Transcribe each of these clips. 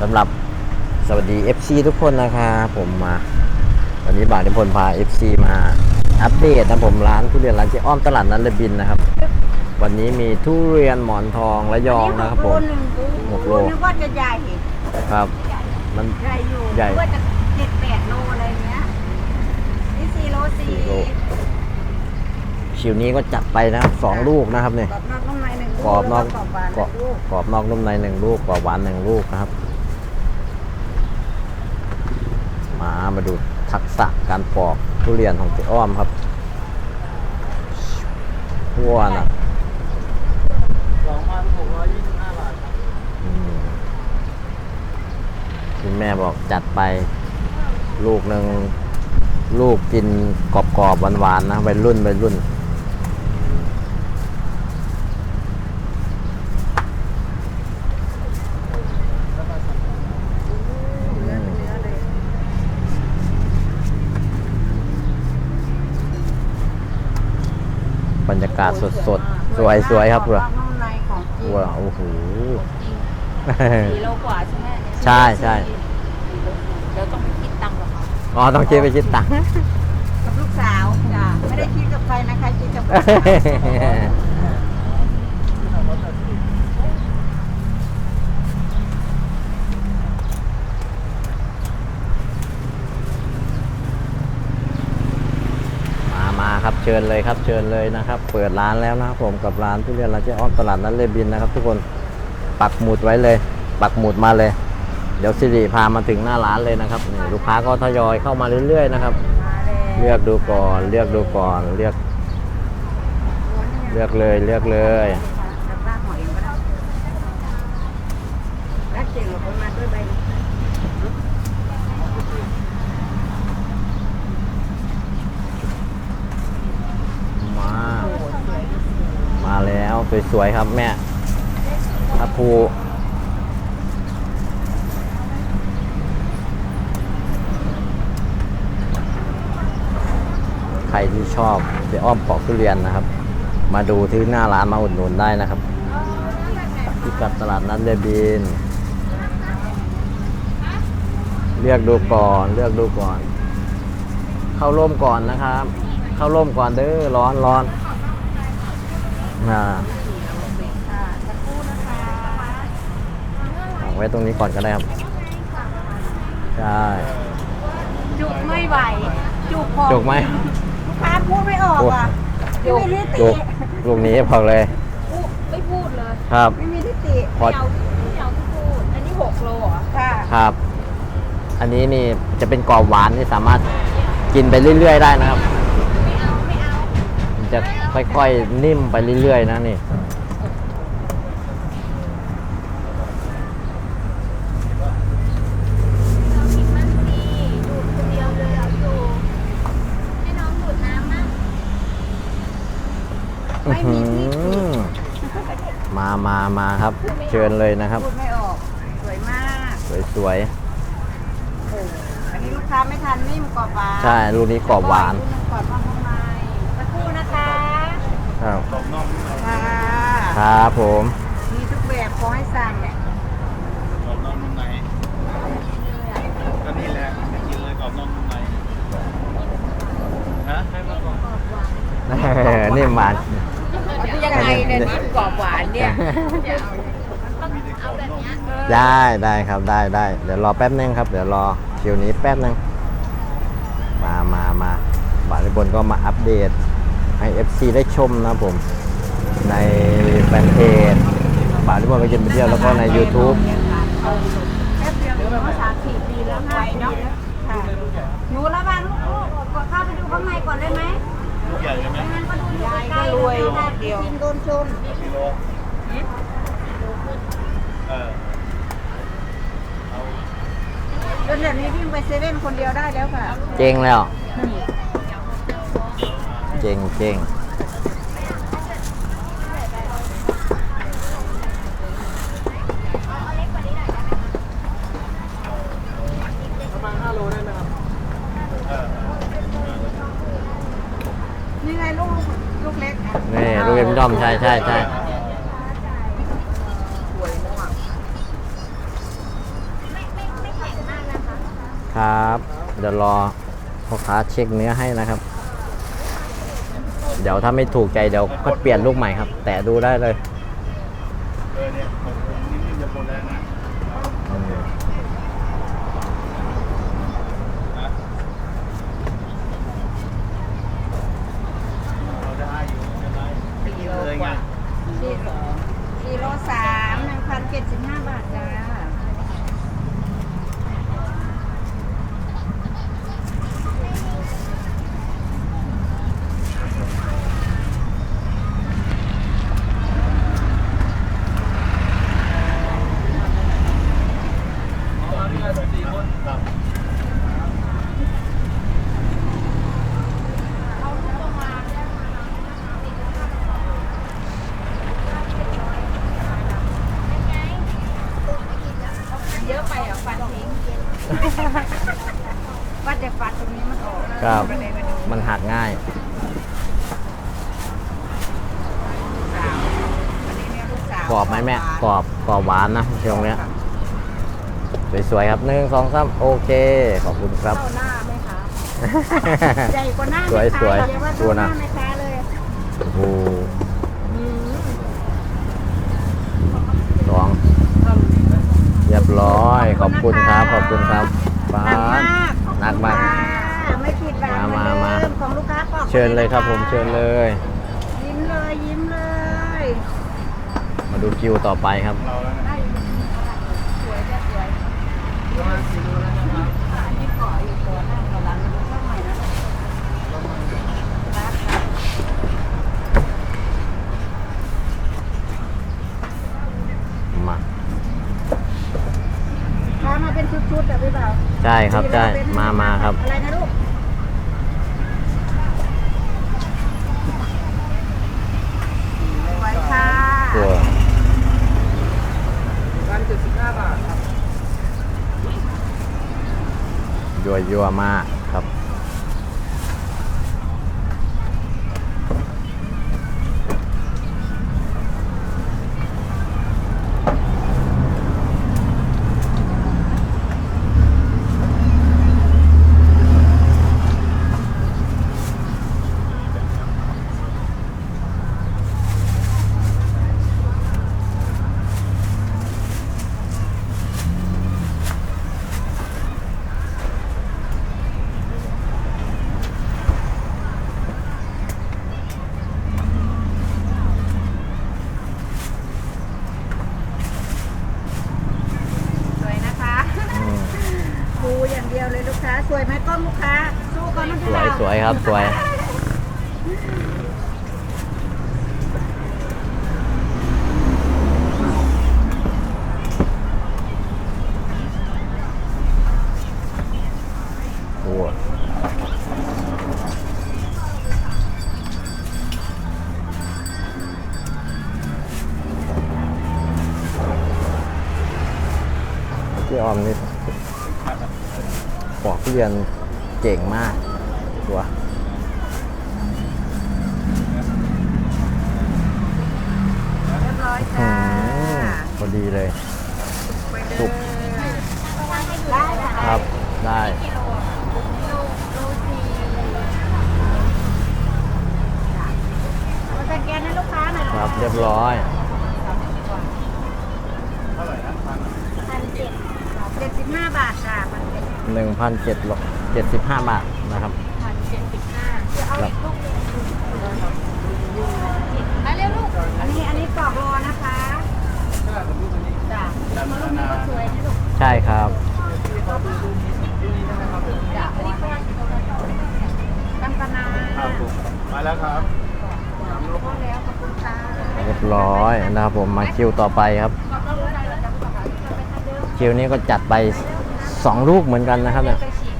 สำหรับสวัสดี FC ทุกคนนะครับผมมา วันนี้บ่าวนิพนธ์พา FC มาอัปเดตนะผมร้านทุเรียนร้านเจ๊อ้อมตลาดนัดเลบินนะครับ วันนี้มีทุเรียนหมอนทองระยองนะครับผมหนึ่งหกโลนึกว่าจะใหญ่ครับ มันใหญ่อยู่ใหญ่นึกว่าจะเจ็ดแปดโลอะไรเงี้ยนี่สี่โลสี่สี่โลชิวนี้ก็จัดไปนะครับสองลูกนะครับเนี่ยกรอบนอกนุ่มในหนึ่งกรอบนอกแล้วกรอบหวานกรอบลูกกรอบนอกนุ่มในหนึ่งลูกกรอบหวานหนึ่งลูกนะครับ มามาดูทักษะการปอกทุเรียนของเจ๊อ้อมครับทั่วนะสองพันหกร้อยยี่สิบห้าบาทครับอืมคุณแม่บอกจัดไป ลูกหนึ่งลูกกินกรอบๆหวานๆนะวัยรุ่นวัยรุ่น เนื้อเป็นเนื้อเลย บรรยากาศสดๆสวยๆครับกเพื่รออบนอกนุ่มในของจริงว้าวโอ้โหสี่โลกว่าใช่ไหมเนี่ยใช่ใช่สี่โลเดี๋ยวต้องไปคิดตังค์เหรอคะอ๋อต้องคิดไปคิดตังค์กับลูกสาวจ้ะไม่ได้คิดกับใครนะคะคิดกับ ลูกสาวมามาครับ เชิญเลยครับ เชิญเลยนะครับ เปิดร้านแล้วนะครับผมกับร้านทุเรียนร้านเจ๊อ้อมตลาดนัดเลบินนะครับ ทุกคนปักหมุดไว้เลย ปักหมุดมาเลย เดี๋ยวสิริพามาถึงหน้าร้านเลยนะครับนี่ลูกค้าก็ทยอยเข้ามาเรื่อยๆนะครับ เลือกดูก่อน เลือกดูก่อน เลือก เลือกเลย เลือกเลย จะลากหอยเองก็ได้แล้วเก่งหรอกคนมาด้วยใบนี้ มา มาแล้ว สวยๆครับแม่อาภูใครที่ชอบเจ๊อ้อมปอกทุเรียนนะครับ มาดูที่หน้าร้านมาอุดหนุนได้นะครับที่กัดตลาดนัดเดบิน เลือกดูก่อนเลือกดูก่อน เข้าร่มก่อนนะครับ เข้าร่มก่อนเด้อร้อนร้อน อ่าค่ะสักครู่นะคะเอาไว้ตรงนี้ก่อนก็ได้ครับ ใช่ จุกไม่ไหว จุกพอจุกไหมลูกค้าพูดไม่ออกอะไม่มีทิฏจุฐิกลูกนี้พอเลยพูดไม่พูดเลย ครับ ไม่มีทิฏฐิพอไม่เอาไม่เอาที่พูด อันนี้หกโลเหรอค่ะครับ อันนี้นี่จะเป็นกรอบหวานที่สามารถกินไปเรื่อย ๆ ได้นะครับ ไม่เอาไม่เอา มัน จะค่อยๆนิ่มไปเรื่อยๆนะนี่เรากินมั่งสิดูดคนเดียวเลยเอาดูให้น้องดูดน้ำมั่งไม่มีที่อื้อหือมามามาครับ เชิญเลยนะครับ พูดไม่ออก สวยมาก สวยโอ้อันนี้ลูกค้าไม่ทันนิ่มกรอบหวานๆใช่ลูกนี้กรอบหวานลูกนึงกรอบนอกข้างในสักครู่นะคะ ครับกรอบนอกนุ่มในค่ะครับผม มีทุกแบบขอให้สั่งเนี่ยกรอบนอกนุ่มในก็นี่แหละไม่กินเลยกรอบนอกนุ่มในฮะให้มาก่อนนี่มายังไงเนี่ยนี่กรอบหวานเนี่ยต้องมีแต่กรเอาอบแบบนอกเนี้ยได้ได้ครับได้ได้เดี๋ยวรอแป๊บนึงครับ เดี๋ยวรอคิวนี้แป๊บนึง มามามาบาริบนก็มาอัปเดต ให้ FC ได้ชมนะครับผม ในแฟนเพจบาริบนไปกินไปเที่ยวแล้วก็ใน YouTube แป๊บเดียวเดี๋ยวภาษาสี่ปีแล้วไวเนาะค่ะหนูระวังลูกๆกดเข้าไปดูข้างในก่อนได้ไหมลูกใหญ่ใช่ไหมไม่งั้นก็ดูอยู่ใกล้ๆรวยเดียวกินโดนชนกิโลเออเอาจนเดี๋ยวนี้วิ่งไปเซเว่นคนเดียวได้แล้วค่ะ เจ๊งแล้ว เจ๊งเจ๊งประมาณ5โลได้ไหมครับเออนี่ไงลูกลูกเล็กนี่ลูกเอ็มด้อมใช่ใช่ใช่สวยมากเดี๋ยวรอพ่อค้าเช็คเนื้อให้นะครับเดี๋ยวถ้าไม่ถูกใจเดี๋ยวก็เปลี่ยนลูกใหม่ครับ แต่ดูได้เลย เออเนี่ยผมนิ่มๆจะหมดแล้วนะ อืม เราได้อยู่ได้ สี่โลกว่าสี่โลสี่โลสามหนึ่งพันเจ็ดสิบห้าบาทจ้า ครับ เยอะไปอะฟันทิ้งว่าจะฟันตรงนี้มันออก ครับ ก็เลยมาดู มันหักง่าย สาววันนี้เนี่ยลู กสาวกรอบไหมแม่กรอบกรอบหวานนะช่วงเนี้ยสวยๆครับหนึ่งสองสามโอเค ขอบคุณครับ เข้าหน้าไหมคะใหญ่กว่าหน้าสวยแม่สวยค้าเรีกว่าดูเข้าหนะน้าแม่ค้าเลยโอ้โหอืมสองเรียบร้อย ขอบคุณครับ ขอบคุณครับป้าหนักมากหนักมากขอบคุณค่ะไม่ผิดหวังมามา เหอนเดิของลูกค้าปอกเชิญเลยครับผมเชิญเลย ยิ้มเลยยิ้มเลย มาดูคิวต่อไปครับเราแล้วนะได้สวยจะสวยประมาณสี่โลแล้วนะครับอันนี้ขออยู่ตัวหน้าตัวหลังดูข้างใหม่นะครับ มา ค้ามาเป็นชุดๆแบบพี่เปล่าใช่ครับใช่มามาครับ อะไรนะลูกสวยค่ะ ตัว พันเจ็ดสิบห้าบาทครับ ยั่วมากครับ สวยนะคะ อืม ดูอย่างเดียวเลยลูกค้า สวยไหมกล้องลูกค้าสู้กล้องนะสพี่วยบ่าสวยครับสวย โอ้พี่ออมนี่ อกทุเรียนเก่งมากตัวเรียบร้อยอืจ้ามพอดีเลยไปเลยสุกได้ค่ะครับ ได้มาสแกนให้ลูกค้าหน่อยครับ เรียบร้อย เท่าไหร่นะพัน พันเจ็ดเจ็ดสิบห้าบาทจ้าพันเจ็ด 1,775 บาทนะครับ พันเจ็ดสิบห้าจะเอาอีกลูกหนึ่งมาเร็วลูกอันนี้อันนี้ปอกโลนะคะใช่ผมดูตัวนี้จ้ามาลูกนี้ก็สวยนะลูกใช่ครับ จ้าอันนี้ก็กัมปนาครับผมมาแล้วครับสามโลพอแล้วขอบคุณค่ะเรียบร้อยนะครับผมมาคิวต่อไปครับคิวนี้ก็จัดไป 2 ลูกเหมือนกันนะครับเนี่ย ไปฉีด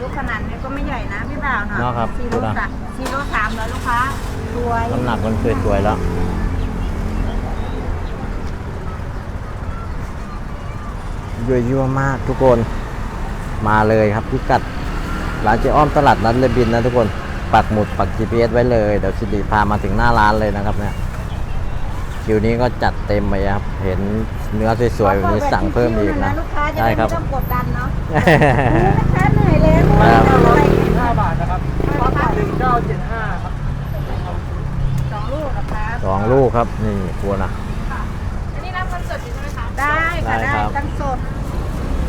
ลูกขนาดนี้ก็ไม่ใหญ่นะพี่บ่าวเนาะ เนาะครับ สี่โล ดูนะ สามสี่โลสามเหรอลูกค้า สวย น้ำหนักมันสวยๆแล้วยั่วๆมากทุกคนมาเลยครับพิกัดร้านเจ๊อ้อมตลาดนัดเลบินนะทุกคนปักหมุดปัก GPS ไว้เลยเดี๋ยวสิริพามาถึงหน้าร้านเลยนะครับเนี่ยคิวนี้ก็จัดเต็มไปครับ เห็นเนื้อสวยๆแบบนี้สั่งเพิ่มอีกนะลูกค้าจะได้ได้คไม่รับต้องกดดันเนาะลูกค้าเหนื่อยแล้วครับเอาไปห้าบาทนะครับขอพักหนึ่งเก้าเจ็ดห้าครับ สองลูกนะคะ ส องลูกครับ นี่ครัวนะ อันนี้รับเงินสดอยู่ใช่ไหมคะได้ค่ะได้ได้ครับตั้งสด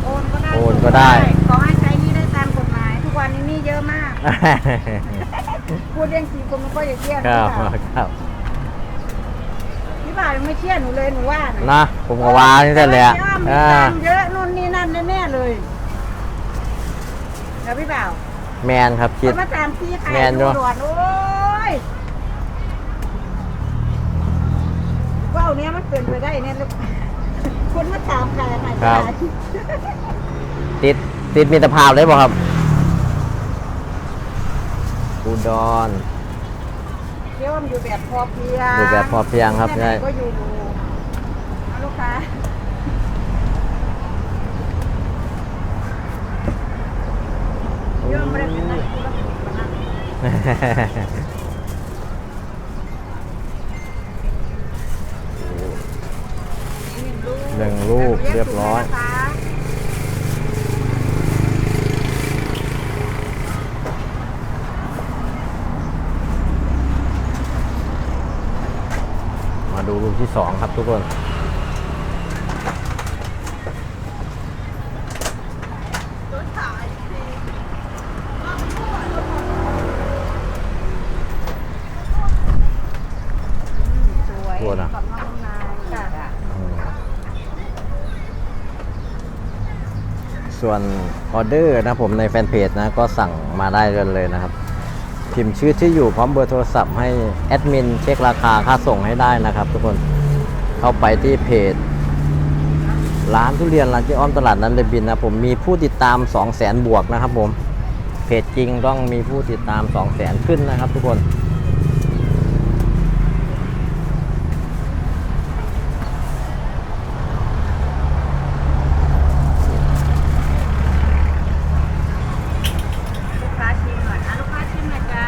โอนก็ได้โอนก็ได้ ขอให้ใช้หนี่ได้ตามกฎหมาย ทุกวันนี้หนี่เยอะมาก พูดเรื่องจริงคนมันก็อย่าเครียดครับพี่บ่าวครับพี่บ่าวยังไม่เครียดหนูเลยหนูว่านะนะผมก็ว่านี่แต่เลยอะแต่ว่ามีอ่าตังค์เยอะนู่นนี่นั่นแน่ๆเลยแล้วพี่บ่าวแมนครับคิดเขามาตามพี่ใครแมนอยู่ดูด่วนโอ้ยว่าว เนี้ยมันเป็นไปได้เนี่ยลูกคนมาถามใครใครครับ ติดติดมีตรภาพเลยบ่ครับอุดรเที่ยวมันอยู่แบบพอเพียงอยู่แบบพอเพียงครับแค่ไหนใช่ ก็อยู่เอาลูกค้าเที่ยวไม่ได้เป็นนักธุรกิจนะ หนึ่งลูกเรียบร้อยมาดูลูกที่สองครับทุกคน สวย ตัวน่ะ ขอบน้องนายค่ะ อืม ส่วนออเดอร์นะผมในแฟนเพจนะก็สั่งมาได้เลยนะครับ พิมพ์ชื่อที่อยู่พร้อมเบอร์โทรศัพท์ให้แอดมินเช็คราคาค่าส่งให้ได้นะครับ ทุกคนเข้าไปที่เพจ ร้านทุเรียนร้านเจ๊อ้อมตลาดนันเลบินนะผมมีผู้ติดตาม 2 0 0แสนบวกนะครับผมเพจจริงต้องมีผู้ติดตาม 2 0 0แสนขึ้นนะครับ ทุกคน ลูกค้าชิมหน่อยอะลูกค้าชิมหน่อยจ้า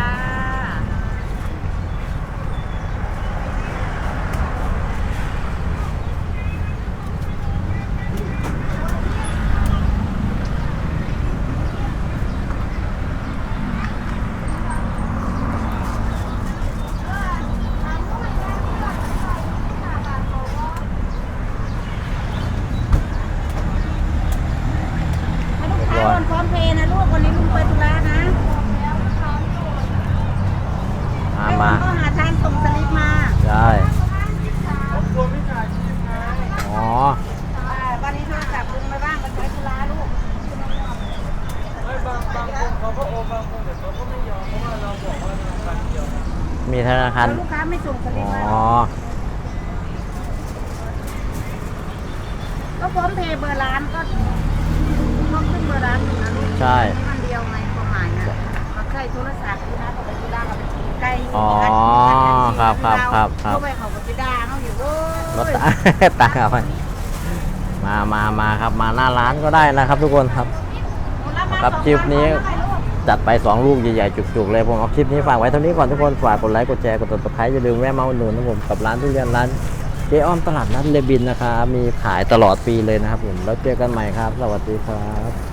ให้ลูกค้าโอนพร้อมเพย์นะลูกวันนี้ลุงไปธุระนะ มา ให้ มา ลุงก็หาทางส่งสลิปมา ได้ ผมกลัวไม่จ่ายชีพไง อ๋อ อ่าวันนี้โทรศัพท์ลุงไปบ้างไปใช้ธุระลูก ไม่บางบางคนเขาก็โอนบางคนแต่เขาก็ไม่ยอมเพราะว่าเราบอกว่าธนาคารเดียว มีธนาคาร แล้วลูกค้าไม่ส่งสลิ อ๋ ป อ มาก็พร้อมเพย์เบอร์ร้านก็ต้องขึ้นเบอร์ร้านอยู่นะลูก ใช่ นี่มันเดียวไงความหมายนะมาใช้ โทรศัพท์ที่น้ากับไปธุระกับไปใกล้อ๋อกันครับครับครับครับ เข้าไปเขาก็ไปด่าเขาอยู่โว้รถยตา ตาเอาไปมามามาครับมาหน้าร้านก็ได้นะครับ ทุกคนครับ ครับคลิปนี้ จัดไป 2 ลูกใหญ่ๆ จุกๆ เลยผมเอาคลิปนี้ฝากไว้เท่านี้ก่อนทุกคนฝากกดไลค์กดแชร์กดติดตามอย่าลืมแวะมาอุดหนุนนะผมกับร้านทุเรียนร้านเจ๊อ้อมตลาดนัดเลบินนะครับมีขายตลอดปีเลยนะครับผมแล้วเจอกันใหม่ครับ สวัสดีครับ